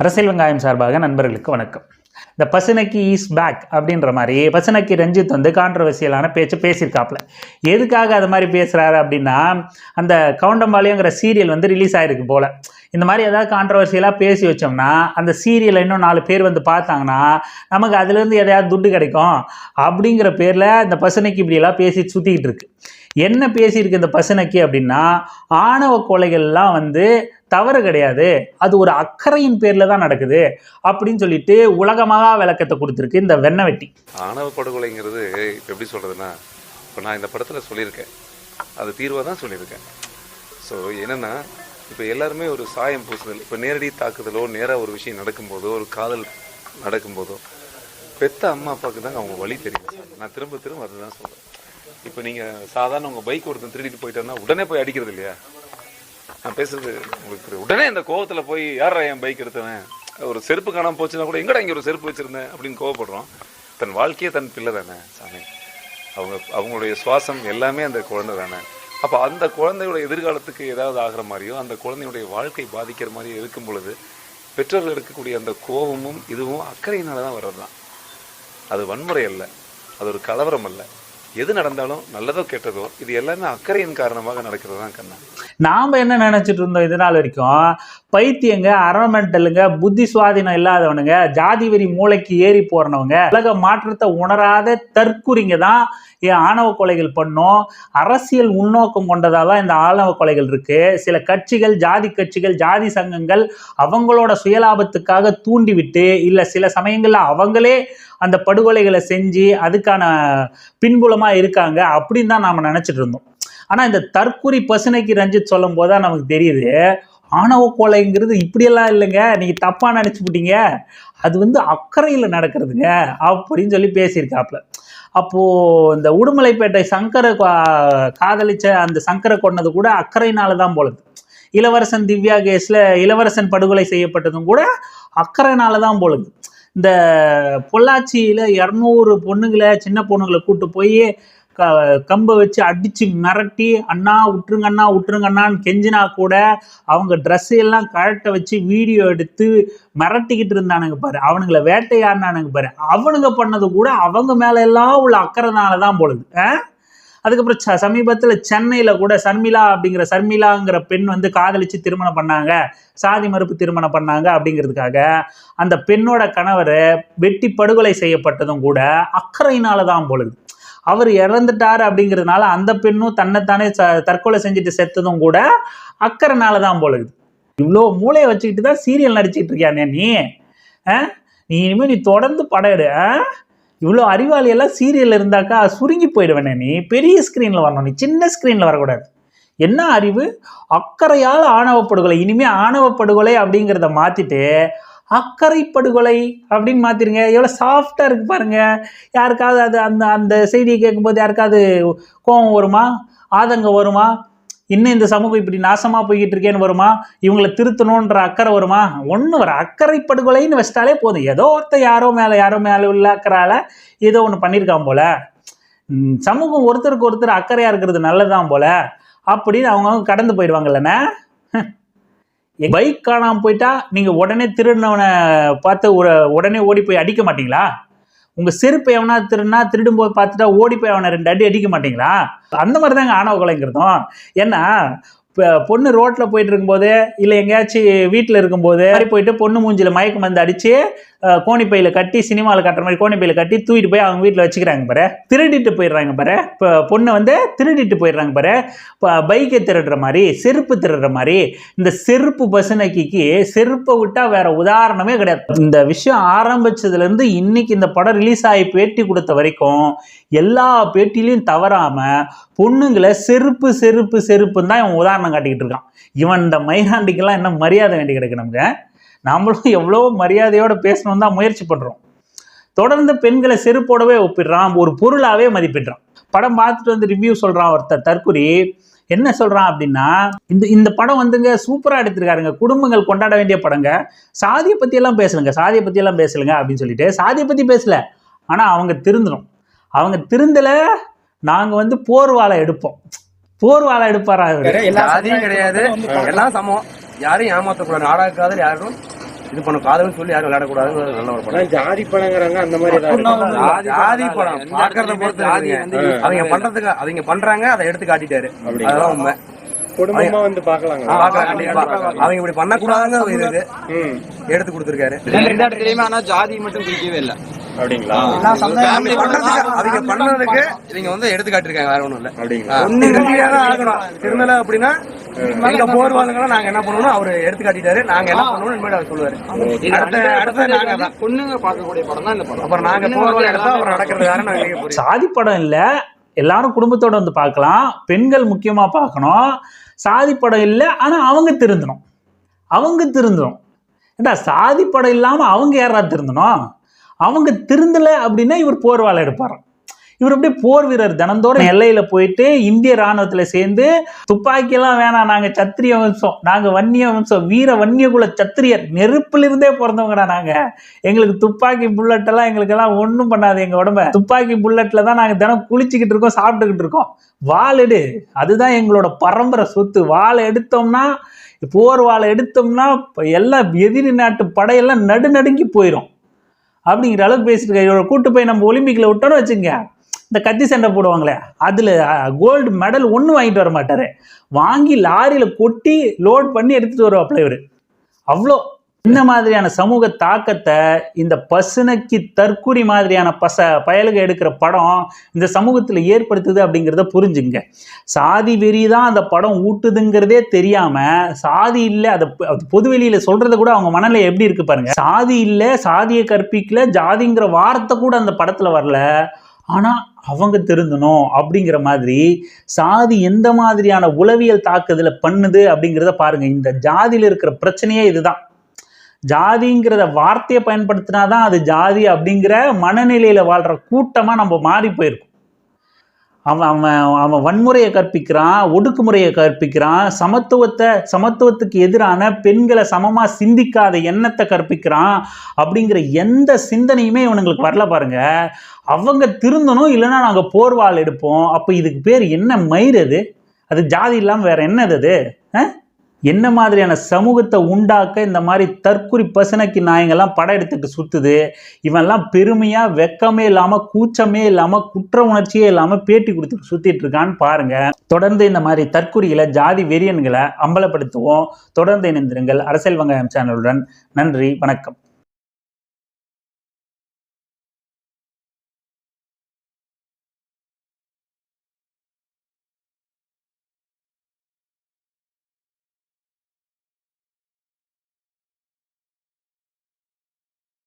அரசியல் வெங்காயம் சார்பாக நண்பர்களுக்கு வணக்கம். இந்த பசுனக்கி இஸ் பேக் அப்படின்ற மாதிரி பசுனக்கி ரஞ்சித் வந்து கான்ட்ரவர்சியலான பேச்சு பேசியிருக்காப்புல. எதுக்காக அது மாதிரி பேசுகிறாரு அப்படின்னா அந்த கவுண்டம்பாளையங்கிற சீரியல் வந்து ரிலீஸ் ஆகிருக்கு போல். இந்த மாதிரி ஏதாவது கான்ட்ரவர்சியலாக பேசி வச்சோம்னா அந்த சீரியலை இன்னும் நாலு பேர் வந்து பார்த்தாங்கன்னா நமக்கு அதுலேருந்து எதையாவது துட்டு கிடைக்கும் அப்படிங்கிற பேரில் இந்த பசுனைக்கு இப்படியெல்லாம் பேசி சுற்றிக்கிட்டு இருக்கு. என்ன பேசியிருக்கு இந்த பசுனைக்கு அப்படின்னா ஆணவ கொலைகள்லாம் வந்து தவறு கிடையாது. அது ஒரு அக்கறையின் பேரில் தான் நடக்குது அப்படின்னு சொல்லிட்டு உலகமாக விளக்கத்தை கொடுத்துருக்கு இந்த வெண்ணை வெட்டி ஆணவ படுகொலைங்கிறது இப்போ எப்படி சொல்கிறதுன்னா இப்போ நான் இந்த படத்தில் சொல்லியிருக்கேன். அது தீர்வாக தான் சொல்லியிருக்கேன். ஸோ என்னென்னா இப்போ எல்லாருமே ஒரு சாயம் பூசுதல் இப்போ நேரடி தாக்குதலோ நேராக ஒரு விஷயம் நடக்கும்போதோ ஒரு காதல் நடக்கும்போதோ பெத்த அம்மா அப்பாவுக்கு தான் அவங்க வழி தெரியும். நான் திரும்ப திரும்ப அதுதான் சொல்கிறேன் இப்போ நீங்கள் சாதாரண உங்கள் பைக் ஒருத்தன் திருடிட்டு போயிட்டாருன்னா உடனே போய் அடிக்கிறது இல்லையா? நான் பேசுறது உங்களுக்கு உடனே இந்த கோவத்தில் போய் யாரா என் பைக் எடுத்தவன்? ஒரு செருப்பு காணாமல் போச்சுன்னா கூட எங்கடா இங்கே ஒரு செருப்பு வச்சிருந்தேன்? அப்படின்னு கோவப்படுறோம். தன் வாழ்க்கையே தன் பிள்ளை தானே சாமி. அவங்க அவங்களுடைய சுவாசம் எல்லாமே அந்த குழந்தை தானே. அப்போ அந்த குழந்தையோட எதிர்காலத்துக்கு ஏதாவது ஆகிற மாதிரியோ அந்த குழந்தையுடைய வாழ்க்கை பாதிக்கிற மாதிரியோ இருக்கும் பொழுது பெற்றோர்கள் இருக்கக்கூடிய அந்த கோபமும் இதுவும் அக்கறையினால தான் வர்றது தான் அது வன்முறை அல்ல. அது ஒரு கலவரம் அல்ல. எது நடந்தாலும் நல்லதோ கெட்டதோ இது எல்லாமே அக்கறையின் காரணமாக நடக்கிறது தான் கண்ணா. நாம் என்ன நினச்சிட்டு இருந்தோம் இது நாள் வரைக்கும்? பைத்தியங்க அரமெண்டலுங்க புத்தி சுவாதீனம் இல்லாதவனுங்க ஜாதி வெறி மூளைக்கு ஏறி போறனவங்க உலக மாற்றத்தை உணராத தற்குறிங்க தான் என் ஆணவ கொலைகள் பண்ணோம். அரசியல் உள்நோக்கம் கொண்டதாக தான் இந்த ஆணவ கொலைகள் இருக்கு. சில கட்சிகள் ஜாதி கட்சிகள் ஜாதி சங்கங்கள் அவங்களோட சுயலாபத்துக்காக தூண்டிவிட்டு இல்லை சில சமயங்களில் அவங்களே அந்த படுகொலைகளை செஞ்சு அதுக்கான பின்புலமாக இருக்காங்க அப்படின்னு தான் நாம் நினச்சிட்டு இருந்தோம். ஆனால் இந்த தற்குறி பசுனைக்கு ரஞ்சித் சொல்லும் போது தான் நமக்கு தெரியுது. ஆணவ கொலைங்கிறது இப்படியெல்லாம் இல்லைங்க. நீங்கள் தப்பாக நினச்சிப்பிட்டீங்க அது வந்து அக்கறையில் நடக்கிறதுங்க அப்படின்னு சொல்லி பேசியிருக்காப்புல அப்போது இந்த உடுமலைப்பேட்டை சங்கரை கா- காதலிச்ச அந்த சங்கரை கொன்னது கூட அக்கறையினால தான் போலது. இளவரசன் திவ்யா கேஸில் இளவரசன் படுகொலை செய்யப்பட்டதும் கூட அக்கறைனால தான் போலது. இந்த பொள்ளாச்சியில் இரநூறு பொண்ணுங்களை சின்ன பொண்ணுங்களை கூட்டு போய் க கம்பை வச்சு அடித்து மிரட்டி அண்ணா விட்டுருங்க அண்ணா விட்டுருங்க அண்ணான்னு கெஞ்சினா கூட அவங்க ட்ரெஸ் எல்லாம் கழட்ட வச்சு வீடியோ எடுத்து மிரட்டிக்கிட்டு இருந்தானுங்க பாரு. அவனுங்களை வேட்டையாடினானுங்க பாரு. அவனுங்க பண்ணது கூட அவங்க மேலே எல்லாம் உள்ள அக்கறைனால தான் போலுது ஆ? அதுக்கப்புறம் ச சமீபத்தில் சென்னையில் கூட சர்மிளா அப்படிங்கிற சர்மிளாங்கிற பெண் வந்து காதலிச்சு திருமணம் பண்ணாங்க. சாதி மறுப்பு திருமணம் பண்ணாங்க அப்படிங்கிறதுக்காக. அந்த பெண்ணோட கணவர் வெட்டி படுகொலை செய்யப்பட்டதும் கூட அக்கறையினால தான் பொழுது. அவர் இறந்துட்டார் அப்படிங்கிறதுனால அந்த பெண்ணும் தன்னைத்தானே ச தற்கொலை செஞ்சுட்டு செத்ததும் கூட அக்கறைனால தான் பொழுது இவ்வளோ மூளையை வச்சுக்கிட்டு தான் சீரியல் நடிச்சிட்டு இருக்கியானே நீ? ஆ? நீ இனிமேல் நீ தொடர்ந்து படம் எடு ஆ? இவ்வளோ அறிவாளி எல்லாம் சீரியல் இருந்தாக்கா சுருங்கி போயிடுவேனே நீ. பெரிய ஸ்க்ரீனில் வரணும் நீ சின்ன ஸ்க்ரீனில் வரக்கூடாது. என்ன அறிவு? அக்கறையால் ஆணவ படுகொலை ஆணவப்படுகொலை ஆணவ படுகொலை அப்படிங்கிறத மாற்றிட்டு அக்கறை படுகொலை அப்படின்னு மாற்றிருங்க எவ்வளோ சாஃப்டாக இருக்கு பாருங்க. யாருக்காவது அது அந்த அந்த செய்தியை கேட்கும்போது யாருக்காவது கோபம் வருமா? ஆதங்கம் வருமா? இன்னும் இந்த சமூகம் இப்படி நாசமாக போய்கிட்டு இருக்கேன்னு வருமா? இவங்களை திருத்தணுன்ற அக்கறை வருமா? ஒன்றும் வர அக்கறை படுகொலைன்னு வச்சிட்டாலே போதும். ஏதோ ஒருத்தர் யாரோ மேலே யாரோ மேலே உள்ள அக்கறால ஏதோ ஒன்று பண்ணியிருக்கான் போல. சமூகம் ஒருத்தருக்கு ஒருத்தர் அக்கறையாக இருக்கிறது நல்லதுதான் போல. அப்படின்னு அவங்க கடந்து போயிடுவாங்கல்லண்ணே. பைக் காணாமல் போயிட்டா நீங்கள் உடனே திருடினவனை பார்த்து உடனே ஓடி போய் அடிக்க மாட்டீங்களா? உங்கள் செருப்பு எவனா திருடினா திருடும் போது பார்த்துட்டா ஓடி போய் அவனை ரெண்டு அடி அடிக்க மாட்டீங்களா? அந்த மாதிரி தாங்க ஆணவ கொலைங்கிறதும். ஏன்னா இப்போ பொண்ணு ரோட்டில் போயிட்டு இருக்கும்போது இல்லை எங்கேயாச்சும் வீட்டில் இருக்கும்போது போயிட்டு பொண்ணு மூஞ்சில மயக்க மருந்து அடித்து கோணிப்பையில் கட்டி சினிமாவில் கட்டுற மாதிரி கோணிப்பையில் கட்டி தூக்கிட்டு போய் அவங்க வீட்டில் வச்சுக்கிறாங்க பாரு. திருடிட்டு போயிடுறாங்க பாரு. இப்போ பொண்ணை வந்து திருடிட்டு போயிடுறாங்க பாரு. இப்போ பைக்கை திருடுற மாதிரி செருப்பு திருடுற மாதிரி இந்த செருப்பு பசுனக்கிக்கு செருப்பை விட்டால் வேற உதாரணமே கிடையாது. இந்த விஷயம் ஆரம்பிச்சதுலேருந்து இன்னைக்கு இந்த படம் ரிலீஸ் ஆகி பேட்டி கொடுத்த வரைக்கும் எல்லா பேட்டிலையும் தவறாமல் பொண்ணுங்களை செருப்பு செருப்பு செருப்புன்னு தான் இவன் உதாரணம் காட்டிக்கிட்டு இருக்கான். இவன் இந்த மைராண்டிக்கெல்லாம் என்ன மரியாதை வேண்டி கிடக்கு நமக்கு? நாமளும் எவ்வளோ மரியாதையோட பேசணும் தான் முயற்சி பண்ணுறோம் தொடர்ந்து பெண்களை செருப்போடவே ஒப்பிடுறான் ஒரு பொருளாவே மதிப்பிடுறான். படம் பார்த்துட்டு வந்து ரிவ்யூ சொல்றான் ஒருத்தர் தற்குறி என்ன சொல்றான் அப்படின்னா இந்த இந்த படம் வந்துங்க சூப்பரா எடுத்திருக்காருங்க. குடும்பங்கள் கொண்டாட வேண்டிய படங்க. சாதியை பத்தி எல்லாம் பேசலுங்க சாதியை பத்தி எல்லாம் பேசலுங்க அப்படின்னு சொல்லிட்டு சாதியை பத்தி பேசல. ஆனா அவங்க திருந்தணும் அவங்க திருந்தல நாங்க வந்து போர்வாலை எடுப்போம். போர்வாலை எடுப்பாரா கிடையாது. எல்லாம் சமம் யாரையும் ஏமாத்தக்கூடாது. நாடக காதல் யாரும் இது பண்ண காதல்னு சொல்லி யாரும் விளையாடக்கூடாதுன்னு நல்ல ஒரு படம். ஜாதி படங்கிறாங்க அந்த மாதிரி ஜாதி- ஜாதி படம். பாக்குறத பொறுத்து. அவங்க பண்றதுக்கு அவங்க பண்றாங்க அதை எடுத்து காட்டிட்டாரு. அதெல்லாம் உண்மை. குடும்பமா வந்து பாக்கலாங்க பார்க்கலாம் கண்டிப்பா. அவங்க இப்படி பண்ணக்கூடாதுங்க ஒரு இது இருக்கு. ம். எடுத்து கொடுத்துருக்காரு. ரெண்டு இடத்துலயுமே ஆனா ஜாதி மட்டும் பிடிக்கவே இல்ல. அப்படிங்களா? அவங்க பண்றதுக்கு அவங்க பண்ணதுக்கு இவங்க வந்து எடுத்து காட்டிருக்காங்க வேற ஒண்ணும் இல்ல. அப்படிங்களா? ஒண்ணு ஆகணும். அப்படின்னா எங்க போர்வாளுங்களும் நாங்க என்ன பண்ணணும் அவரு எடுத்து காட்டிட்டாரு நாங்க என்ன பண்ணணும் இனிமேல் அவர் சொல்லுவாரு. அடுத்த அடுத்த நாங்க தான் பொண்ணுங்க பார்க்கக்கூடிய படம் தான் இந்த படம். அப்புறம் நாங்க போர்வாள் எடுத்தா அவர் நடக்கிறது வேற நாங்க சாதி படம் இல்ல. எல்லாரும் குடும்பத்தோட வந்து பார்க்கலாம். பெண்கள் முக்கியமா பார்க்கணும். சாதி படம் இல்லை. ஆனா அவங்க திருந்தணும். அவங்க திருந்தணும். ஏண்டா சாதி படம் இல்லாம அவங்க யாரா திருந்தணும்? அவங்க திருந்தல அப்படின்னா இவர் போர்வாலை எடுப்பாராம். இவர் அப்படியே போர் வீரர். தினந்தோறும் எல்லையில போயிட்டு இந்திய ராணுவத்துல சேர்ந்து துப்பாக்கியெல்லாம் வேணாம் நாங்க சத்திரிய வம்சம் நாங்க வன்னிய வம்சம் வீர வன்னியகுல சத்திரியர் நெருப்பிலிருந்தே பிறந்தவங்கடா நாங்க. எங்களுக்கு துப்பாக்கி புல்லட் எல்லாம் எங்களுக்கு எல்லாம் ஒண்ணும் பண்ணாது எங்க உடம்ப. துப்பாக்கி புல்லட்ல தான் நாங்க தினம் குளிச்சுக்கிட்டு இருக்கோம் சாப்பிட்டுக்கிட்டு இருக்கோம். எடு. அதுதான் எங்களோட பரம்பரை சொத்து. வாளை எடுத்தோம்னா போர் வாளை எடுத்தோம்னா எல்லாம் எதிரி நாட்டு படையெல்லாம் நடுநடுங்கி போயிடும் அப்படிங்கிற அளவுக்கு பேசிட்டு இருக்காரு. இவரை கூட்டு போய் நம்ம ஒலிம்பிக்ல விட்டோம்னு வச்சுங்க இந்த கத்தி சண்டை போடுவாங்களே அதில் கோல்டு மெடல் ஒன்றும் வாங்கிட்டு வர மாட்டார். வாங்கி லாரியில் கொட்டி லோட் பண்ணி எடுத்துகிட்டு வருவாப்புல இவர். அவ்வளோ இந்த மாதிரியான சமூக தாக்கத்தை இந்த பசுனைக்கு தற்குறி மாதிரியான பச பயலுக எடுக்கிற படம் இந்த சமூகத்தில் ஏற்படுத்துது அப்படிங்கிறத புரிஞ்சுங்க. சாதி வெறி தான் அந்த படம் ஊட்டுதுங்கிறதே தெரியாமல் சாதி இல்லை அதை பொ- அது பொதுவெளியில கூட அவங்க மனநிலை எப்படி இருக்கு பாருங்க. சாதி இல்லை சாதியை கற்பிக்கல ஜாதிங்கிற வார்த்தை கூட அந்த படத்தில் வரல. ஆனால் அவங்க திருந்தணும் அப்படிங்கிற மாதிரி சாதி எந்த மாதிரியான உளவியல் தாக்குதலை பண்ணுது அப்படிங்கிறத பாருங்க. இந்த ஜாதியில் இருக்கிற பிரச்சனையே இதுதான். ஜாதிங்கிறத வார்த்தையை பயன்படுத்தினாதான் அது ஜாதி அப்படிங்கிற மனநிலையில வாழ்ற கூட்டமா நம்ம மாறி போயிருக்கோம். அவன் அவன் அவன் வன்முறையை கற்பிக்கிறான் ஒடுக்குமுறையை கற்பிக்கிறான் சமத்துவத்தை சமத்துவத்துக்கு எதிரான பெண்களை சமமாக சிந்திக்காத எண்ணத்தை கற்பிக்கிறான் அப்படிங்கிற எந்த சிந்தனையுமே இவனுங்களுக்கு வரல பாருங்க. அவங்க திருந்தணும் இல்லைன்னா நாங்கள் போர்வால் எடுப்போம். அப்போ இதுக்கு பேர் என்ன மயிர் அது? அது ஜாதி இல்லாமல் வேற என்னது அது? ஆ? என்ன மாதிரியான சமூகத்தை உண்டாக்க இந்த மாதிரி தற்குறி பசனைக்கு நாயங்கள்லாம் படம் எடுத்துட்டு சுற்றுது இவன்லாம் பெருமையாக வெக்கமே இல்லாமல் கூச்சமே இல்லாமல் குற்ற உணர்ச்சியே இல்லாமல் பேட்டி கொடுத்துட்டு சுற்றிட்டு இருக்கான்னு பாருங்கள் தொடர்ந்து இந்த மாதிரி தற்குறிகளை ஜாதி வெறியன்களை அம்பலப்படுத்துவோம். தொடர்ந்து இணைந்திருங்கள். அரசியல் வங்காயம் சேனலுடன். நன்றி வணக்கம்.